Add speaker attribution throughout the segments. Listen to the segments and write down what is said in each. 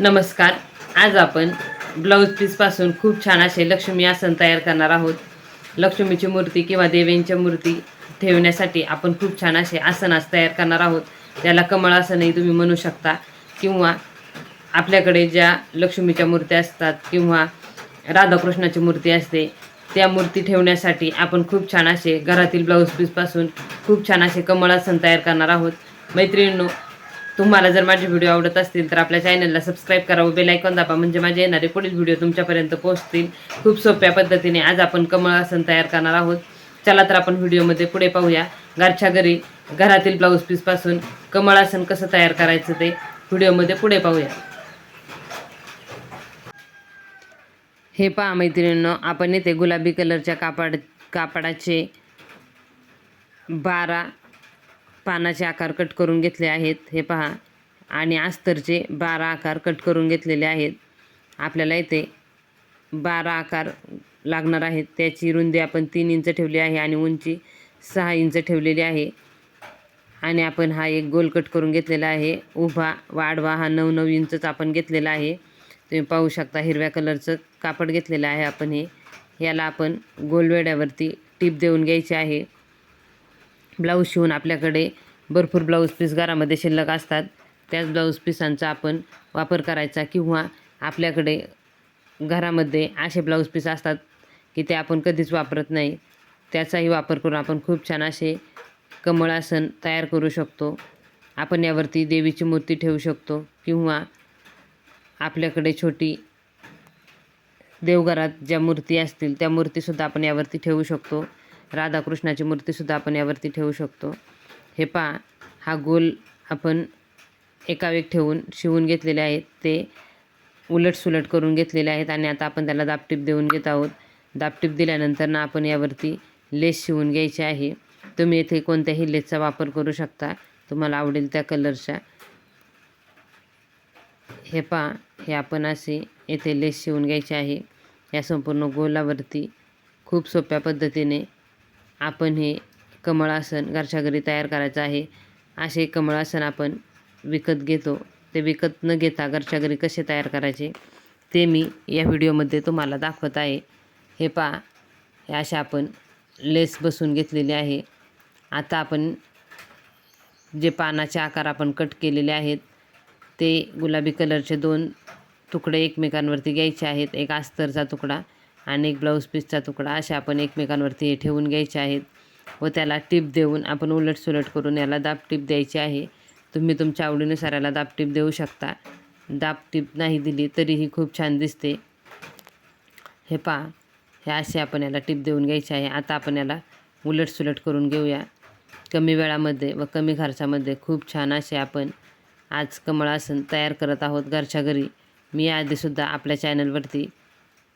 Speaker 1: नमस्कार. आज आपण ब्लाऊज पीसपासून खूप छान असे लक्ष्मी आसन तयार करणार आहोत. लक्ष्मीची मूर्ती किंवा देवींच्या मूर्ती ठेवण्यासाठी आपण खूप छान असे आसन आज तयार करणार आहोत. त्याला कमळ आसनही तुम्ही म्हणू शकता किंवा आपल्याकडे ज्या लक्ष्मीच्या मूर्त्या असतात किंवा राधाकृष्णाची मूर्ती असते त्या मूर्ती ठेवण्यासाठी आपण खूप छान असे घरातील ब्लाऊज पीसपासून खूप छान असे कमळ आसन तयार करणार आहोत. मैत्रिणींनो तुम्हाला जर माझे व्हिडिओ आवडत असतील तर आपल्या चॅनलला सबस्क्राईब करा व बेल दाबा. म्हणजे माझे येणारे पुढील व्हिडिओ तुमच्यापर्यंत पोहोचतील. खूप सोप्या पद्धतीने आज आपण कमळ आसन तयार करणार आहोत. चला तर आपण व्हिडिओमध्ये पुढे पाहूया. घरच्या घरी घरातील ब्लाऊज पीसपासून कमळ आसन कसं तयार करायचं ते व्हिडिओमध्ये पुढे पाहूया. हे पहा मैत्रिणींनो आपण येथे गुलाबी कलरच्या कापड कापडाचे बारा पानाचे आकार कट करून घेतले आहेत हे पहा. आणि अस्तरचे बारा आकार कट करून घेतलेले आहेत. आपल्याला इथे बारा आकार लागणार आहेत. त्याची रुंदी आपण तीन इंच ठेवली आहे आणि उंची सहा इंच ठेवलेली आहे. आणि आपण हा एक गोल कट करून घेतलेला आहे. उभा वाढवा हा नऊ नऊ इंचच आपण घेतलेला आहे. तुम्ही पाहू शकता हिरव्या कलरचं कापड घेतलेलं आहे आपण हे. याला आपण गोलवेड्यावरती टीप देऊन घ्यायची आहे. ब्लाऊज शिवून आपल्याकडे भरपूर ब्लाऊज पीस घरामध्ये शिल्लक असतात. त्याच ब्लाऊज पिसांचा आपण वापर करायचा किंवा आपल्याकडे घरामध्ये असे ब्लाऊज पीस असतात की ते आपण कधीच वापरत नाही. त्याचाही वापर करून आपण खूप छान असे कमळासन तयार करू शकतो. आपण यावरती देवीची मूर्ती ठेवू शकतो किंवा आपल्याकडे छोटी देवघरात ज्या मूर्ती असतील त्या मूर्तीसुद्धा आपण यावरती ठेवू शकतो. राधाकृष्णाची मूर्तीसुद्धा आपण यावरती ठेवू शकतो. हे पा हा गोल आपण एका वेग ठेवून शिवून घेतलेले आहेत. ते उलट सुलट करून घेतलेले आहेत आणि आता आपण त्याला दापटीप देऊन घेत आहोत. दापटीप दिल्यानंतर ना आपण यावरती लेस शिवून घ्यायची आहे. तुम्ही येथे कोणत्याही लेसचा वापर करू शकता. तुम्हाला आवडेल त्या कलरच्या. हे पा हे आपण असे येथे लेस शिवून घ्यायचे आहे. या संपूर्ण गोलावरती खूप सोप्या पद्धतीने आपण हे कमळासन घरच्या घरी तयार करायचं आहे. असे कमळासन आपण विकत घेतो. ते विकत न घेता घरच्या घरी कसे तयार करायचे ते मी या व्हिडिओमध्ये तुम्हाला दाखवत आहे. हे पहा हे असे आपण लेस बसून घेतलेले आहे. आता आपण जे पानाचे आकार आपण कट केलेले आहेत ते गुलाबी कलरचे दोन तुकडे एकमेकांवरती घ्यायचे आहेत. एक अस्तरचा तुकडा आणि एक ब्लाऊज पीसचा तुकडा असे आपण एकमेकांवरती हे ठेवून घ्यायचे आहेत. व त्याला टीप देऊन आपण उलटसुलट करून याला दाब टीप द्यायची आहे. तुम्ही तुमच्या आवडीनुसार याला दाब टीप देऊ शकता. दाब टीप नाही दिली तरीही खूप छान दिसते. हे पहा हे असे आपण याला टीप देऊन घ्यायचे आहे. आता आपण याला उलटसुलट करून घेऊया. कमी वेळामध्ये व कमी खर्चामध्ये खूप छान असे आपण आज कमळासन तयार करत आहोत घरच्या घरी. मी याआधीसुद्धा आपल्या चॅनलवरती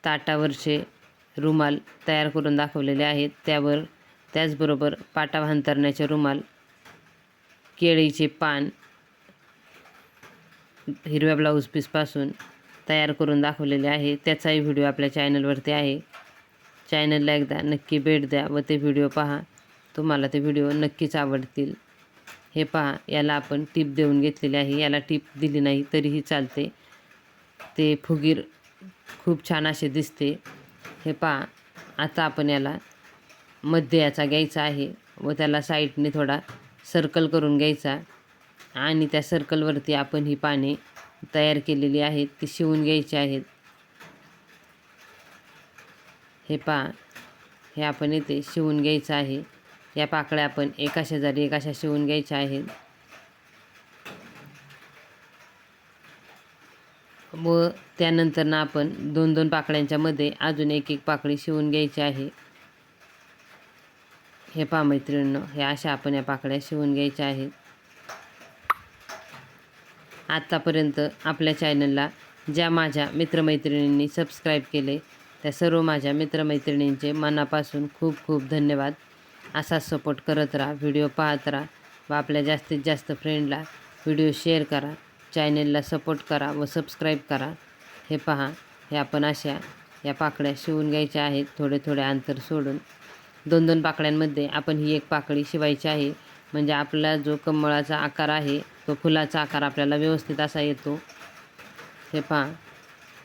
Speaker 1: ताटावरचे रुमाल तयार करून दाखवलेले आहेत. त्यावर त्याचबरोबर पाटा भांतरण्याचे रुमाल केळीचे पान हिरव्या ब्लाऊज पीसपासून तयार करून दाखवलेले आहे. त्याचाही व्हिडिओ आपल्या चॅनलवरती आहे. चॅनलला एकदा नक्की भेट द्या व ते व्हिडिओ पहा. तुम्हाला ते व्हिडिओ नक्कीच आवडतील. हे पहा याला आपण टीप देऊन घेतलेली आहे. याला टीप दिली नाही तरीही चालते. ते फुगीर खूप छान असे दिसते. हे पहा आता आपण याला मध्य याचा घ्यायचा आहे व त्याला साईडने थोडा सर्कल करून घ्यायचा. आणि त्या सर्कलवरती आपण ही पाने तयार केलेली आहेत ती शिवून घ्यायची आहेत. हे पहा हे आपण येथे शिवून घ्यायचं आहे. या पाकळ्या आपण एका शेजारी एकाशा शिवून घ्यायच्या आहेत. व त्यानंतर ना आपण दोन दोन पाकळ्यांच्यामध्ये अजून एक एक पाकळी शिवून घ्यायची आहे. हे पहा मैत्रिणींनो हे अशा आपण या पाकळ्या शिवून घ्यायच्या आहेत. आत्तापर्यंत आपल्या चॅनलला ज्या माझ्या मित्रमैत्रिणींनी सबस्क्राईब केले त्या सर्व माझ्या मित्रमैत्रिणींचे मनापासून खूप खूप धन्यवाद. असाच सपोर्ट करत राहा व्हिडिओ पाहत राहा व आपल्या जास्तीत जास्त फ्रेंडला व्हिडिओ शेअर करा. चॅनेलला सपोर्ट करा व सबस्क्राईब करा. हे पहा हे आपण अशा या पाकळ्या शिवून घ्यायच्या आहेत थोडे थोडे अंतर सोडून. दोन दोन पाकळ्यांमध्ये आपण ही एक पाकळी शिवायची आहे. म्हणजे आपला जो कमळाचा आकार आहे तो फुलाचा आकार आपल्याला व्यवस्थित असा येतो. हे पहा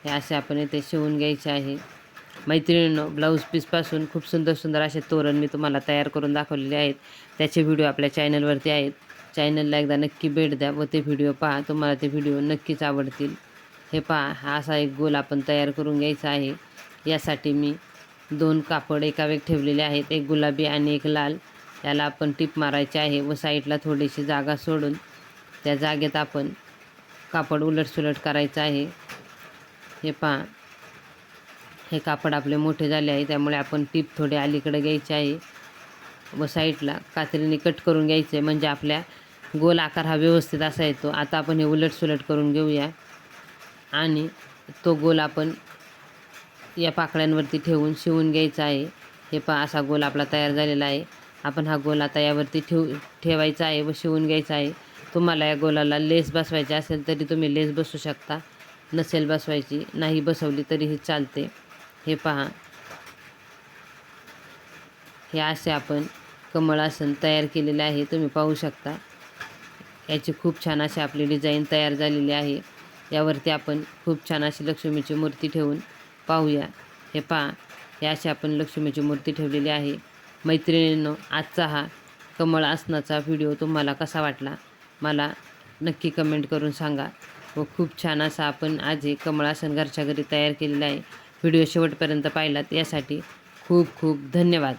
Speaker 1: हे असे आपण इथे शिवून घ्यायचे आहे. मैत्रिणींनो ब्लाऊज पीसपासून खूप सुंदर सुंदर असे तोरण मी तुम्हाला तयार करून दाखवलेले आहेत. त्याचे व्हिडिओ आपल्या चॅनलवरती आहेत. चॅनलला एकदा नक्की भेट द्या व ते व्हिडिओ पहा. तुम्हाला ते व्हिडिओ नक्कीच आवडतील. हे पहा हा असा एक गोल आपण तयार करून घ्यायचा आहे. यासाठी मी दोन कापड एका वेग ठेवलेले आहेत. एक गुलाबी आणि एक लाल. याला आपण टीप मारायचे आहे व साईडला थोडीशी जागा सोडून त्या जागेत आपण कापड उलटसुलट करायचं आहे. हे पहा हे कापड आपले मोठे झाले आहे. त्यामुळे आपण टीप थोडे अलीकडे घ्यायचे आहे व साईडला कात्रीने कट करून घ्यायचे. म्हणजे आपल्या गोल आकार हा व्यवस्थित असा येतो. आता आपण हे उलटसुलट करून घेऊया. आणि तो गोल आपण या पाकळ्यांवरती ठेवून शिवून घ्यायचा आहे. हे पहा असा गोल आपला तयार झालेला आहे. आपण हा गोल आता यावरती ठेव ठेवायचा आहे व शिवून घ्यायचा आहे. तुम्हाला या गोलाला लेस बसवायची असेल तरी तुम्ही लेस बसवू शकता. नसेल बसवायची नाही बसवली तरीही चालते. हे पहा. हे असे आपण कमळ आसन तयार केलेले आहे. तुम्ही पाहू शकता. याची खूप छान अशी आपली डिझाईन तयार झालेली आहे. यावरती आपण खूप छान अशी लक्ष्मीची मूर्ती ठेवून पाहूया. हे पहा हे अशी आपण लक्ष्मीची मूर्ती ठेवलेली आहे. मैत्रिणींनो आजचा हा कमळ आसनाचा व्हिडिओ तुम्हाला कसा वाटला? मला नक्की कमेंट करून सांगा. व खूप छान असा आपण आज हे कमळ आसन घरच्या घरी तयार केलेलं आहे. व्हिडिओ शेवटपर्यंत पाहिलात यासाठी खूप खूप धन्यवाद.